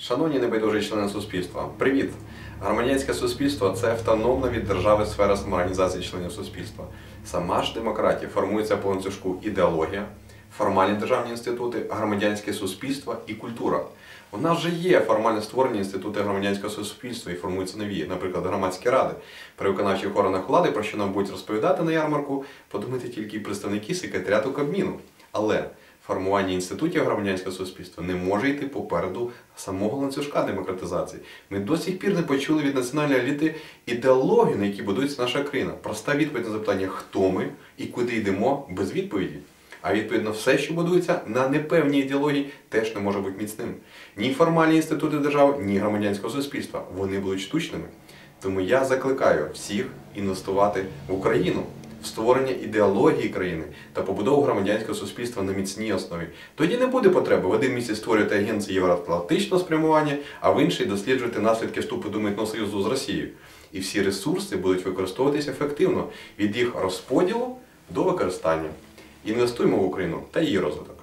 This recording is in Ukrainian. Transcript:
Шановні небайдужі члени суспільства, привіт! Громадянське суспільство це автономна від держави сфера самоорганізації членів суспільства. Сама ж демократія формується по ланцюжку ідеологія, формальні державні інститути, громадянське суспільство і культура. У нас вже є формально створені інститути громадянського суспільства і формуються нові, наприклад, громадські ради. При виконавчих органах влади, про що нам будуть розповідати на ярмарку, подумайте тільки представники секретаріату Кабміну. Але формування інститутів громадянського суспільства не може йти попереду самого ланцюжка демократизації. Ми до сих пір не почули від національної еліти ідеологію, на якій будується наша країна. Проста відповідь на запитання, хто ми і куди йдемо, без відповіді. А відповідно, все, що будується на непевній ідеології, теж не може бути міцним. Ні формальні інститути держави, ні громадянського суспільства. Вони будуть штучними. Тому я закликаю всіх інвестувати в Україну, створення ідеології країни та побудову громадянського суспільства на міцній основі. Тоді не буде потреби в один місяць створювати агенції євроатлантичного спрямування, а в інший досліджувати наслідки вступу до митного союзу з Росією. І всі ресурси будуть використовуватися ефективно від їх розподілу до використання. Інвестуємо в Україну та її розвиток.